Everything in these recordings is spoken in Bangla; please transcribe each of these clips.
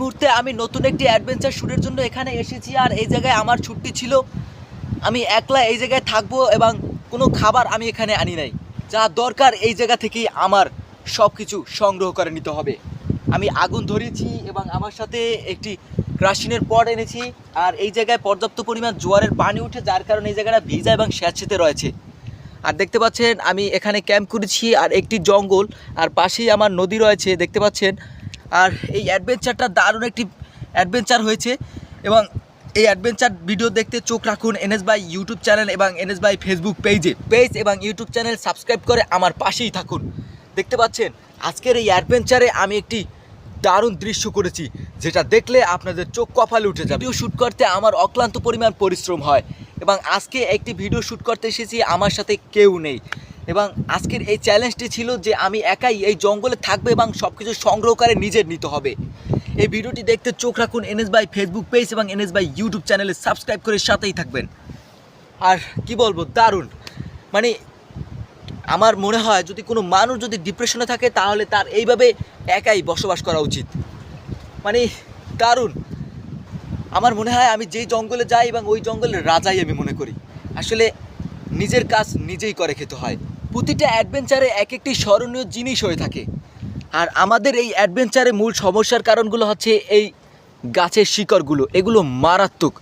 মুহূর্তে আমি নতুন একটি অ্যাডভেঞ্চার শ্যুটের জন্য এখানে এসেছি আর এই জায়গায় আমার ছুটি ছিল। আমি একলা এই জায়গায় থাকব এবং কোনো খাবার আমি এখানে আনি নাই। যা দরকার এই জায়গা থেকেই আমার সব কিছু সংগ্রহ করে নিতে হবে। আমি আগুন ধরিয়েছি এবং আমার সাথে একটি ক্রাশিনের পট এনেছি আর এই জায়গায় পর্যাপ্ত পরিমাণ জোয়ারের পানি উঠে, যার কারণে এই জায়গাটা ভিজা এবং স্যাঁতসেঁতে রয়েছে। আর দেখতে পাচ্ছেন, আমি এখানে ক্যাম্প করেছি আর একটি জঙ্গল, আর পাশেই আমার নদী রয়েছে। দেখতে পাচ্ছেন আর এই অ্যাডভেঞ্চারটা দারুণ একটি অ্যাডভেঞ্চার হয়েছে এবং এই অ্যাডভেঞ্চার ভিডিও দেখতে চোখ রাখুন এনএস বাই ইউটিউব চ্যানেল এবং এনএস বাই ফেসবুক পেজে। পেজ এবং ইউটিউব চ্যানেল সাবস্ক্রাইব করে আমার পাশেই থাকুন। দেখতে পাচ্ছেন, আজকের এই অ্যাডভেঞ্চারে আমি একটি দারুণ দৃশ্য করেছি, যেটা দেখলে আপনাদের চোখ কপালে উঠে যাবে। ভিডিও শ্যুট করতে আমার অক্লান্ত পরিমাণ পরিশ্রম হয় এবং আজকে একটি ভিডিও শ্যুট করতে এসেছি, আমার সাথে কেউ নেই। এবং আজকের এই চ্যালেঞ্জটি ছিল যে আমি একাই এই জঙ্গলে থাকব এবং সব কিছু সংগ্রহ করে নিজের নিতে হবে। এই ভিডিওটি দেখতে চোখ রাখুন এনএস বাই ফেসবুক পেজ এবং এনএস বাই ইউটিউব চ্যানেলে সাবস্ক্রাইব করে সাথেই থাকবেন। আর কি বলব, দারুণ। মানে আমার মনে হয় যদি কোনো মানুষ যদি ডিপ্রেশনে থাকে, তাহলে তার এইভাবে একাই বসবাস করা উচিত। মানে দারুণ। আমার মনে হয় আমি যেই জঙ্গলে যাই এবং ওই জঙ্গলের রাজাই আমি মনে করি। আসলে নিজের কাজ নিজেই করে খেতে হয়। প্রতিটা অ্যাডভেঞ্চারে এক একটি স্মরণীয় জিনিস হয়ে থাকে। আর আমাদের এই অ্যাডভেঞ্চারে মূল সমস্যার কারণগুলো হচ্ছে এই গাছের শিকড়গুলো। এগুলো মারাত্মক।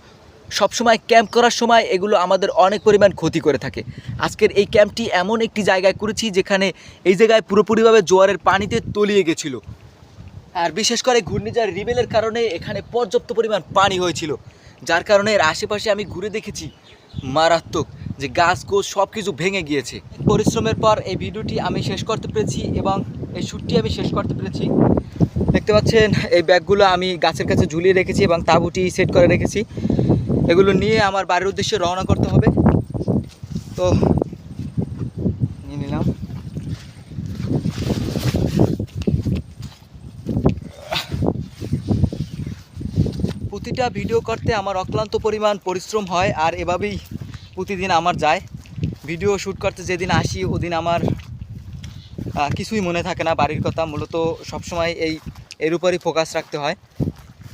সবসময় ক্যাম্প করার সময় এগুলো আমাদের অনেক পরিমাণ ক্ষতি করে থাকে। আজকের এই ক্যাম্পটি এমন একটি জায়গায় করেছি যেখানে এই জায়গায় পুরোপুরিভাবে জোয়ারের পানিতে তলিয়ে গেছিল। আর বিশেষ করে ঘূর্ণিঝড় রিবেলের কারণে এখানে পর্যাপ্ত পরিমাণ পানি হয়েছিল। যার কারণে এর আশেপাশে আমি ঘুরে দেখেছি মারাত্মক। যে গাছ গোছ সব কিছু ভেঙে গিয়েছে। পরিশ্রমের পর এই ভিডিওটি আমি শেষ করতে পেরেছি এবং এই শ্যুটটি আমি শেষ করতে পেরেছি। দেখতে পাচ্ছেন, এই ব্যাগগুলো আমি গাছের কাছে ঝুলিয়ে রেখেছি এবং তাঁবুটি সেট করে রেখেছি। এগুলো নিয়ে আমার বাড়ির উদ্দেশ্যে রওনা করতে হবে। তো, নিয়ে নিলাম। প্রতিটা ভিডিও করতে আমার অক্লান্ত পরিমাণ পরিশ্রম হয় আর এভাবেই প্রতিদিন আমার যায়। ভিডিও শ্যুট করতে যেদিন আসি, ওদিন আমার কিছুই মনে থাকে না বাড়ির কথা। মূলত সবসময় এই, এর উপরই ফোকাস রাখতে হয়।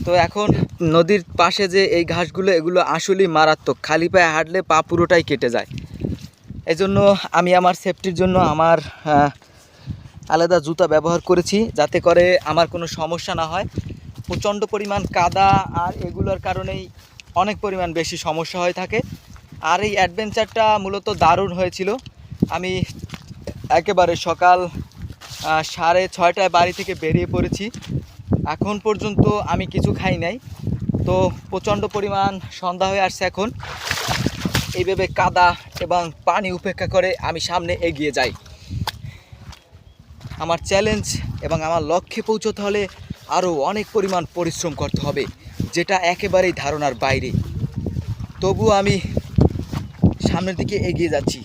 তো এখন নদীর পাশে যে এই ঘাসগুলো, এগুলো আসলেই মারাত্মক। খালি পায়ে হাঁটলে পা পুরোটাই কেটে যায়। এই জন্য আমি আমার সেফটির জন্য আমার আলাদা জুতা ব্যবহার করেছি যাতে করে আমার কোনো সমস্যা না হয়। প্রচণ্ড পরিমাণ কাদা আর এগুলোর কারণেই অনেক পরিমাণ বেশি সমস্যা হয়ে থাকে। আর এই অ্যাডভেঞ্চারটা মূলত দারুণ হয়েছিল। আমি একেবারে সকাল সাড়ে ছয়টায় বাড়ি থেকে বেরিয়ে পড়েছি। এখন পর্যন্ত আমি কিছু খাই নাই। তো প্রচণ্ড পরিমাণ সন্ধ্যা হয়ে আসছে এখন। এইভাবে কাদা এবং পানি উপেক্ষা করে আমি সামনে এগিয়ে যাই। আমার চ্যালেঞ্জ এবং আমার লক্ষ্যে পৌঁছতে হলে আরও অনেক পরিমাণ পরিশ্রম করতে হবে, যেটা একেবারেই ধারণার বাইরে। তবু আমি সামনের দিকে এগিয়ে যাচ্ছি।